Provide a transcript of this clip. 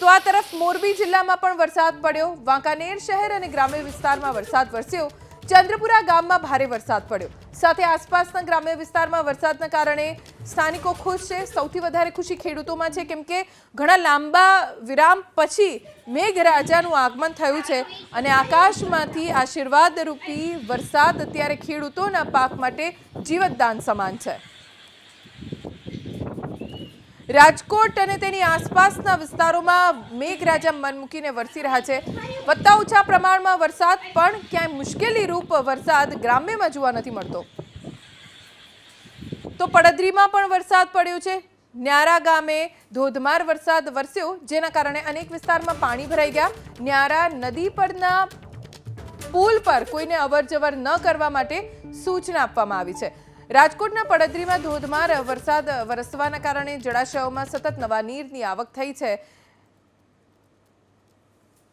તો આ તરફ મોરબી જિલ્લામાં પણ વરસાદ પડ્યો. વાંકાનેર શહેર અને ગ્રામ્ય વિસ્તારમાં વરસાદ વરસ્યો. ચંદ્રપુરા ગામમાં ભારે વરસાદ પડ્યો. સાથે આસપાસના ગ્રામ્ય વિસ્તારમાં વરસાદના કારણે સ્થાનિકો ખુશ છે. સૌથી વધારે ખુશી ખેડૂતોમાં છે કેમ કે ઘણા લાંબા વિરામ પછી મેઘરાજાનું આગમન થયું છે અને આકાશમાંથી આશીર્વાદરૂપી વરસાદ અત્યારે ખેડૂતોના પાક માટે જીવતદાન સમાન છે. રાજકોટ અને તેની આસપાસના વિસ્તારોમાં મેઘરાજા મન મૂકીને વરસી રહ્યા છે. વધતા ઓછા પ્રમાણમાં વરસાદ, પણ ક્યાંય મુશ્કેલી રૂપ વરસાદ ગ્રામ્યમાં જોવા નથી મળતો. તો પડદરીમાં પણ વરસાદ પડ્યો છે. ન્યારા ગામે ધોધમાર વરસાદ વરસ્યો, જેના કારણે અનેક વિસ્તારમાં પાણી ભરાઈ ગયા. ન્યારા નદી પરના પુલ પર કોઈને અવરજવર ન કરવા માટે સૂચના આપવામાં આવી છે. રાજકોટના પડદરીમાં ધોધમાર વરસાદ વરસવાના કારણે જળાશયોમાં સતત નવા નીરની આવક થઈ છે.